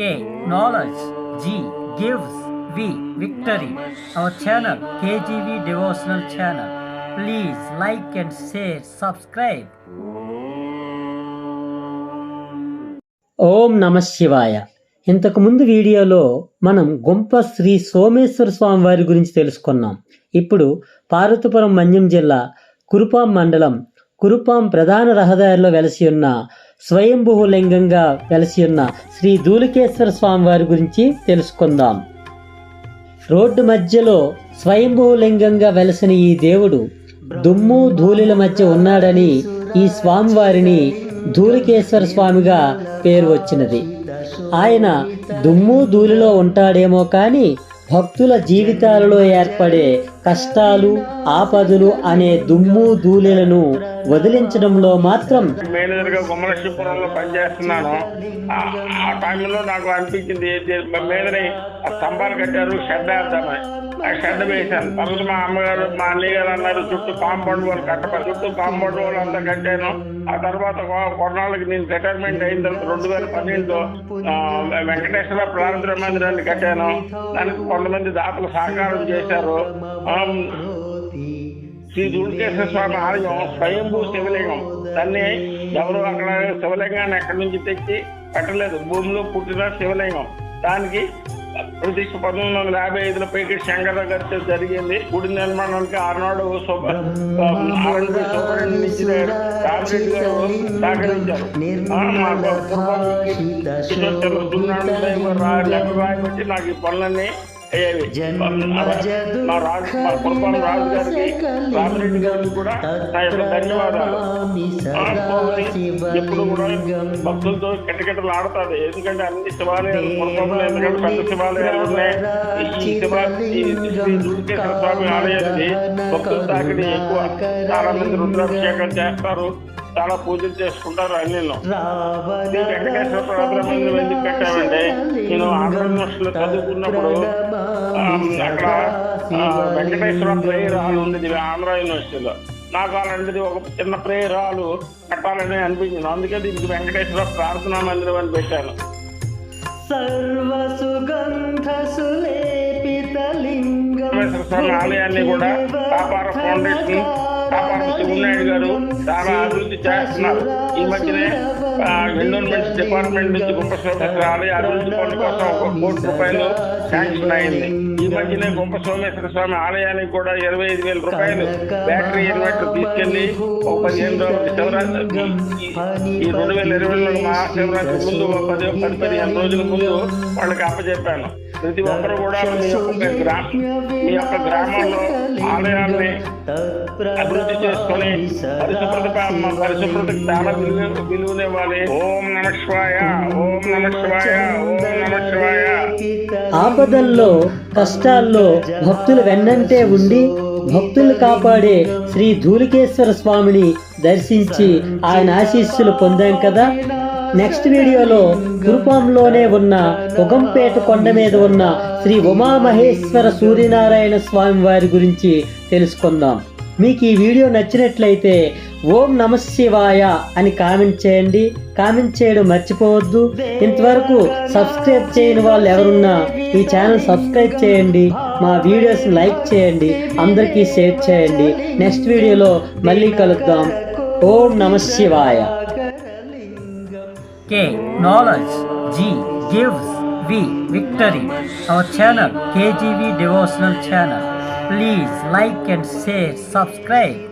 K. Knowledge. G. Gives. V. Victory. Our channel KGV Devotional Channel. Please like and share. Subscribe. ఓం నమ శివాయ ఇంతకుముందు వీడియోలో మనం గుంప శ్రీ సోమేశ్వర స్వామి వారి గురించి తెలుసుకున్నాం ఇప్పుడు పార్వతీపురం మన్యం జిల్లా కురుపాం మండలం కురుపాం ప్రధాన రహదారిలో వెలసి ఉన్న స్వయంభూ లింగంగా వెలసి ఉన్న శ్రీ ధూలికేశ్వర స్వామి వారి గురించి తెలుసుకుందాం. రోడ్డు మధ్యలో స్వయంభూ లింగంగా వెలసిన ఈ దేవుడు దుమ్ము ధూళిల మధ్య ఉన్నాడని ఈ స్వామివారిని ధూళికేశ్వర స్వామిగా పేరు వచ్చినది. ఆయన దుమ్ము ధూళిలో ఉంటాడేమో కానీ భక్తుల జీవితాలలో ఏర్పడే కష్టాలు ఆపదలు అనే దుమ్ము ధూళిలను వదిలించడంలో మాత్రం మేనేజర్గా గుమ్మలక్ష్మీపురంలో పనిచేస్తున్నాను. ఆ- టైంలో నాకు అనిపించింది ఏంటి, మేనేజర్ ఆ స్తంభాలు కట్టారు షెడ్ వేద్దామని. ఆ షెడ్ వేశాను. తర్వాత మా అమ్మగారు మా అన్నయ్య గారు అన్నారు చుట్టూ కాంపౌండ్ వాళ్ళు కట్టపడి చుట్టూ కాంపౌండ్ వాళ్ళు అంతా కట్టాను. ఆ తర్వాత కొ- కొన్నాళ్ళకి నేను రిటైర్మెంట్ అయిన తర్వాత రెండు వేల పన్నెండులో వెంకటేశ్వర ప్రారంభ మందిరాన్ని కట్టాను. దానికి కొంతమంది దాతలు సహకారం చేశారు. శ్రీ దుర్గేశ్వర స్వామి ఆలయం స్వయంభూ శివలింగం దాన్ని ఎవరు అక్కడ శివలింగాన్ని ఎక్కడి నుంచి తెచ్చి పెట్టలేదు భూమిలో పుట్టిన శివలింగం దానికి ప్రతిష్ట పంతొమ్మిది వందల యాభై ఐదులో పైకి శంకర గారితో జరిగింది గుడి నిర్మాణానికి ఆనాడు సుబ్బ- గారు సహకరించారు నాకు ఈ పనులన్నీ మా రాజు మా కుటుంబం రాజు గారికి రామిరెడ్డి గారికి కూడా నా యొక్క ధన్యవాదాలు ఎప్పుడు కూడా భక్తులతో కిటకిటలు ఎందుకంటే అన్ని శివాలయాలు కుటుంబంలో ఎందుకంటే పెద్ద శివాలయాలు ఉన్నాయి. ఈ స్వామి ఆలయానికి భక్తుల తాకిడి ఎక్కువ చాలా మంది రుద్రాభిషేకం చేస్తారు. చాలా పూజలు చేసుకుంటారు అన్నిలో. వెంకటేశ్వర ప్రారంభం ఎందుకు పెట్టామంటే నేను ఆంధ్ర యూనివర్సిటీలో చదువుకున్నప్పుడు అక్కడ వెంకటేశ్వర ప్రేయర్ హాల్ ఉంది ఆంధ్ర యూనివర్సిటీలో. నాకు అలాంటిది ఒక చిన్న ప్రేయర్ హాల్ కట్టాలని అనిపించింది. అందుకే దీనికి వెంకటేశ్వర ప్రార్థనా మందిరం అని పెట్టాను. వెంకటేశ్వర స్వామి ఆలయాన్ని కూడా కాపార ఫౌండేషన్ కాపార శివనాయుడు గారు చాలా అభివృద్ధి చేస్తున్నారు. ఈ మధ్యనే ఎన్విరాన్మెంట్ డిపార్ట్మెంట్ నుంచి గుంప సోమేశ్వర ఆలయ అభివృద్ధి పనుల కోసం ఒక కోటి రూపాయలు శాంక్షన్ అయింది. ఈ మధ్యనే గుంప సోమేశ్వర స్వామి ఆలయానికి కూడా ఇరవై ఐదు వేల రూపాయలు బ్యాటరీ ఇన్వర్టర్ తీసుకెళ్ళి ఒక పదిహేను రోజులు శివరాత్రి ఈ- రెండు వేల ఇరవైలో మహాశివరాత్రి ముందు పది పది పదిహేను రోజుల ముందు వాళ్ళకి అప్పచెప్పాను. ప్రతి ఒక్కరు కూడా మీ యొక్క గ్రామ మీ యొక్క గ్రామంలో ఆలయాల్ని అభివృద్ధి చేసుకొని పరిశుభ్రత పరిశుభ్రతకు చాలా విలువ విలువనివ్వాలి. ఓం నమ శివాయ ఓం నమ శివాయ ఓం నమ శివాయ. ఆపదల్లో కష్టాల్లో భక్తులు వెన్నంటే ఉండి భక్తులు కాపాడే శ్రీ ధూలికేశ్వర స్వామిని దర్శించి ఆయన ఆశీస్సులు పొందాం కదా? నెక్స్ట్ వీడియోలో కురుపాంలోనే ఉన్న ఉగంపేట కొండ మీద ఉన్న శ్రీ ఉమామహేశ్వర సూర్యనారాయణ స్వామి వారి గురించి తెలుసుకుందాం. మీకు ఈ వీడియో నచ్చినట్లయితే ఓం నమ శివాయ అని కామెంట్ చేయండి. కామెంట్ చేయడం మర్చిపోవద్దు. ఇంతవరకు సబ్స్క్రైబ్ చేయని వాళ్ళు ఎవరున్నా ఈ ఛానల్ సబ్స్క్రైబ్ చేయండి. మా వీడియోస్ లైక్ చేయండి. అందరికీ షేర్ చేయండి. నెక్స్ట్ వీడియోలో మళ్ళీ కలుద్దాం. ఓం నమ శివాయ. K. Knowledge. G. Gives. V. Victory. Our channel KGV Devotional Channel. Please like and share. Subscribe.